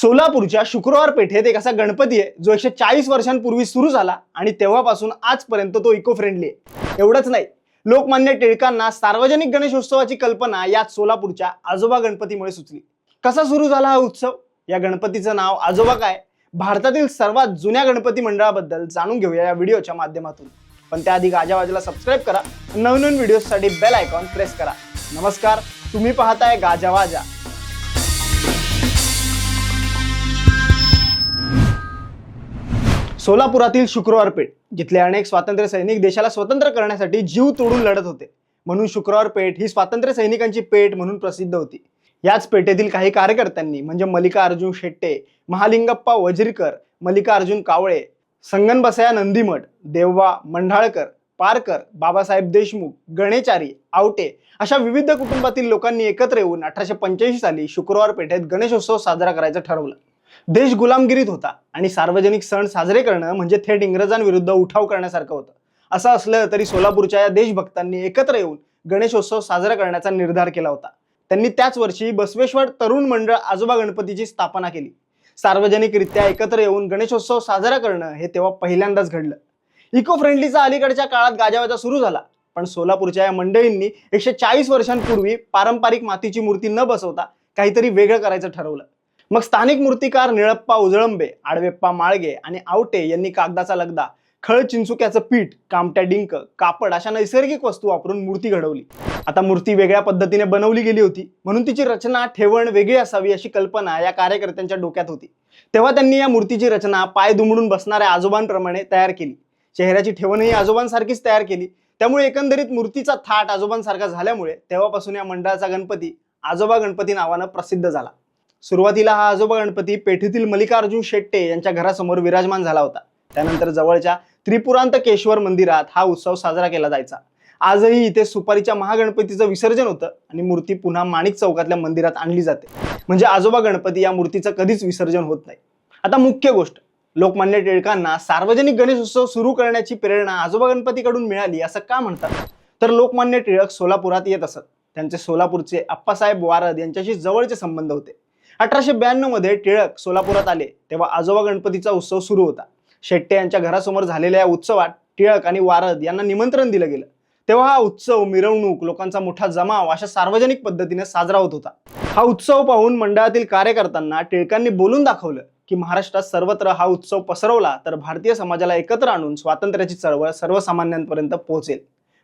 सोलापूरच्या शुक्रवार पेठेत एक असा गणपती आहे जो एकशे चाळीस वर्षांपूर्वी सुरू झाला आणि तेव्हापासून आजपर्यंत तो इको फ्रेंडली आहे. एवढंच नाही लोकमान्य टिळकांना सार्वजनिक गणेशोत्सवाची कल्पना या सोलापूरच्या आजोबा गणपतीमुळे सुचली. कसा सुरू झाला हा उत्सव? या गणपतीचं नाव आजोबा काय? भारतातील सर्वात जुन्या गणपती मंडळाबद्दल जाणून घेऊया या व्हिडिओच्या माध्यमातून. पण त्याआधी गाजावाजाला सबस्क्राईब करा नवनवीन व्हिडिओसाठी बेल आयकॉन प्रेस करा. नमस्कार तुम्ही पाहताय गाजावाजा सोलापुरातील शुक्रवार पेठ जिथले अनेक स्वातंत्र्य सैनिक देशाला स्वतंत्र करण्यासाठी जीव तोडून लढत होते. म्हणून शुक्रवार पेठ ही स्वातंत्र्य सैनिकांची पेठ म्हणून प्रसिद्ध होती. याच पेठेतील काही कार्यकर्त्यांनी म्हणजे मल्लिकार्जुन शेट्टे महालिंगप्पा वज्रीकर मल्लिकार्जुन कावळे संगनबसया नंदीमठ देववा मंढाळकर पारकर बाबासाहेब देशमुख गणेचारी आवटे अशा विविध कुटुंबातील लोकांनी एकत्र येऊन अठराशे पंच्याऐंशी साली शुक्रवार पेठेत गणेशोत्सव साजरा करायचं ठरवलं. देश गुलामगिरीत होता आणि सार्वजनिक सण साजरे करणं म्हणजे थेट इंग्रजांविरुद्ध उठाव करण्यासारखं होतं. असं असलं तरी सोलापूरच्या या देशभक्तांनी एकत्र येऊन गणेशोत्सव साजरा करण्याचा निर्धार केला होता. त्यांनी त्याच वर्षी बसवेश्वर तरुण मंडळ आजोबा गणपतीची स्थापना केली. सार्वजनिकरित्या एकत्र येऊन गणेशोत्सव साजरा करणं हे तेव्हा पहिल्यांदाच घडलं. इको फ्रेंडलीचा अलीकडच्या काळात गाजावाजा सुरू झाला पण सोलापूरच्या या मंडळींनी एकशे चाळीस वर्षांपूर्वी पारंपरिक मातीची मूर्ती न बसवता काहीतरी वेगळं करायचं ठरवलं. मग स्थानिक मूर्तिकार निळप्पा उजळंबे आडवेप्पा माळगे आणि आवटे यांनी कागदाचा लगदा खळ चिंचुक्याचं पीठ कामट्या डिंक कापड अशा नैसर्गिक वस्तू वापरून मूर्ती घडवली. आता मूर्ती वेगळ्या पद्धतीने बनवली गेली होती म्हणून तिची रचना ठेवण वेगळी असावी अशी कल्पना या कार्यकर्त्यांच्या डोक्यात होती. तेव्हा त्यांनी या मूर्तीची रचना पाय दुमडून बसणाऱ्या आजोबांप्रमाणे तयार केली. चेहऱ्याची ठेवणही आजोबांसारखीच तयार केली. त्यामुळे एकंदरीत मूर्तीचा थाट आजोबांसारखा झाल्यामुळे तेव्हापासून या मंडळाचा गणपती आजोबा गणपती नावानं प्रसिद्ध झाला. सुरुवातीला हा आजोबा गणपती पेठेतील मल्लिकार्जुन शेट्टे यांच्या घरासमोर विराजमान झाला होता. त्यानंतर जवळच्या त्रिपुरांतकेश्वर मंदिरात हा उत्सव साजरा केला जायचा. आजही इथे सुपारीच्या महागणपतीचं विसर्जन होतं आणि मूर्ती पुन्हा माणिक चौकातल्या मंदिरात आणली जाते. म्हणजे आजोबा गणपती या मूर्तीचं कधीच विसर्जन होत नाही. आता मुख्य गोष्ट लोकमान्य टिळकांना सार्वजनिक गणेशोत्सव सुरू करण्याची प्रेरणा आजोबा गणपतीकडून मिळाली असं का म्हणतात? तर लोकमान्य टिळक सोलापुरात येत असत. त्यांचे सोलापूरचे अप्पासाहेब वारद यांच्याशी जवळचे संबंध होते. अठराशे ब्याण्णवमध्ये टिळक सोलापुरात आले तेव्हा आजोबा गणपतीचा उत्सव सुरू होता. शेट्टे यांच्या घरासमोर झालेल्या या उत्सवात टिळक आणि वारद यांना निमंत्रण दिलं गेलं. तेव्हा हा उत्सव मिरवणूक लोकांचा मोठा जमाव अशा सार्वजनिक पद्धतीने साजरा होत होता. हा उत्सव पाहून मंडळातील कार्यकर्त्यांना टिळकांनी बोलून दाखवलं की महाराष्ट्रात सर्वत्र हा उत्सव पसरवला तर भारतीय समाजाला एकत्र आणून स्वातंत्र्याची चळवळ सर्वसामान्यांपर्यंत पोहोचेल.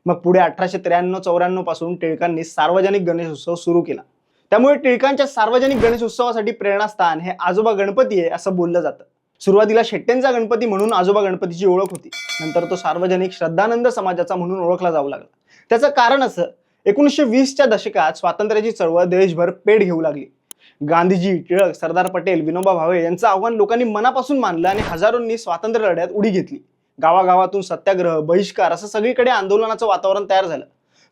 मग पुढे अठराशे त्र्याण्णव चौऱ्याण्णवपासून टिळकांनी सार्वजनिक गणेशोत्सव सुरू केला. त्यामुळे टिळकांच्या सार्वजनिक गणेशोत्सवासाठी प्रेरणास्थान हे आजोबा गणपती आहे असं बोललं जातं. सुरुवातीला शेट्ट्यांचा गणपती म्हणून आजोबा गणपतीची ओळख होती. नंतर तो सार्वजनिक श्रद्धानंद समाजाचा म्हणून ओळखला जाऊ लागला. त्याचं कारण असं एकोणीसशे वीसच्या दशकात स्वातंत्र्याची चळवळ देशभर पेट घेऊ लागली. गांधीजी टिळक सरदार पटेल विनोबा भावे यांचं आव्हान लोकांनी मनापासून मानलं आणि हजारोंनी स्वातंत्र्य लढ्यात उडी घेतली. गावागावातून सत्याग्रह बहिष्कार असं सगळीकडे आंदोलनाचं वातावरण तयार झालं.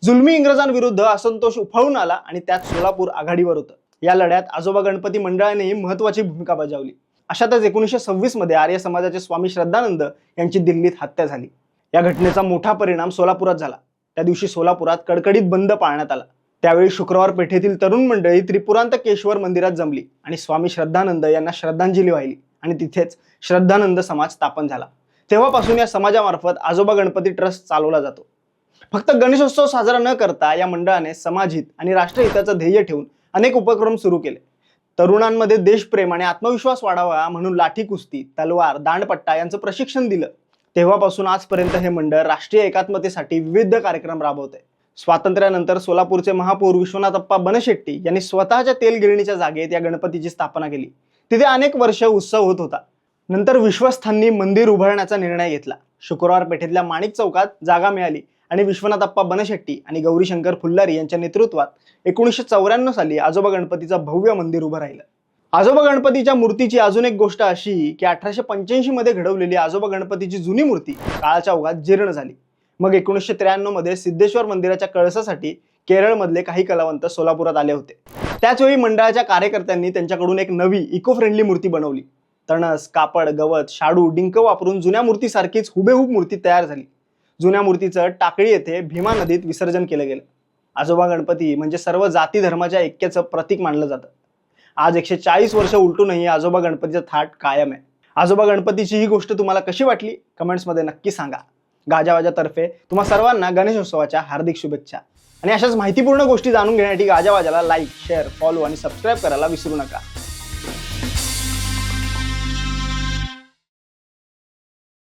जुलमी इंग्रजांविरुद्ध असंतोष उफाळून आला आणि त्यात सोलापूर आघाडीवर होतं. या लढ्यात आजोबा गणपती मंडळानेही महत्वाची भूमिका बजावली. अशातच एकोणीसशे सव्वीसमध्ये आर्य समाजाचे स्वामी श्रद्धानंद यांची दिल्लीत हत्या झाली. या घटनेचा मोठा परिणाम सोलापुरात झाला. त्या दिवशी सोलापुरात कडकडीत बंद पाळण्यात आला. त्यावेळी शुक्रवार पेठेतील तरुण मंडळी त्रिपुरांतकेश्वर मंदिरात जमली आणि स्वामी श्रद्धानंद यांना श्रद्धांजली वाहिली आणि तिथेच श्रद्धानंद समाज स्थापन झाला. तेव्हापासून या समाजामार्फत आजोबा गणपती ट्रस्ट चालवला जातो. फक्त गणेशोत्सव साजरा न करता या मंडळाने समाजहित आणि राष्ट्रहिताचं ध्येय ठेवून अनेक उपक्रम सुरू केले. तरुणांमध्ये देशप्रेम आणि आत्मविश्वास वाढावा म्हणून लाठी कुस्ती तलवार दांडपट्टा यांचं प्रशिक्षण दिलं. तेव्हापासून आजपर्यंत हे मंडळ राष्ट्रीय एकात्मतेसाठी विविध कार्यक्रम राबवते स्वातंत्र्यानंतर सोलापूरचे महापौर विश्वनाथप्पा बनशेट्टी यांनी स्वतःच्या तेलगिरणीच्या जागेत या गणपतीची स्थापना केली. तिथे अनेक वर्ष उत्सव होत होता. नंतर विश्वस्थांनी मंदिर उभारण्याचा निर्णय घेतला. शुक्रवार पेठेतल्या माणिक चौकात जागा मिळाली. आणि विश्वनाथ अप्पा बनशेट्टी आणि गौरीशंकर फुल्लारी यांच्या नेतृत्वात एकोणीसशे चौऱ्याण्णव साली आजोबा गणपतीचं भव्य मंदिर उभं राहिलं. आजोबा गणपतीच्या मूर्तीची अजून एक गोष्ट अशी की अठराशे पंच्याऐंशी मध्ये घडवलेली आजोबा गणपतीची जुनी मूर्ती काळाच्या ओघात जीर्ण झाली. मग एकोणीसशे त्र्याण्णवमध्ये सिद्धेश्वर मंदिराच्या कळसासाठी केरळमधले काही कलावंत सोलापुरात आले होते. त्याचवेळी मंडळाच्या कार्यकर्त्यांनी त्यांच्याकडून एक नवी इको फ्रेंडली मूर्ती बनवली. तणस कापड गवत शाडू डिंक वापरून जुन्या मूर्तीसारखीच हुबेहूब मूर्ती तयार झाली. जुन्या मूर्तीचं टाकळी येथे भीमा नदीत विसर्जन केलं गेलं. आजोबा गणपती म्हणजे सर्व जाती धर्माच्या ऐक्याचं प्रतीक मानलं जातं. आज एकशे चाळीस वर्ष उलटूनही आजोबा गणपतीचा थाट कायम आहे. आजोबा गणपतीची ही गोष्ट तुम्हाला कशी वाटली? कमेंट्समध्ये नक्की सांगा. गाजावाजातर्फे तुम्हा सर्वांना गणेशोत्सवाच्या हार्दिक शुभेच्छा. आणि अशाच माहितीपूर्ण गोष्टी जाणून घेण्यासाठी गाजावाजाला लाईक शेअर फॉलो आणि सबस्क्राईब करायला विसरू नका.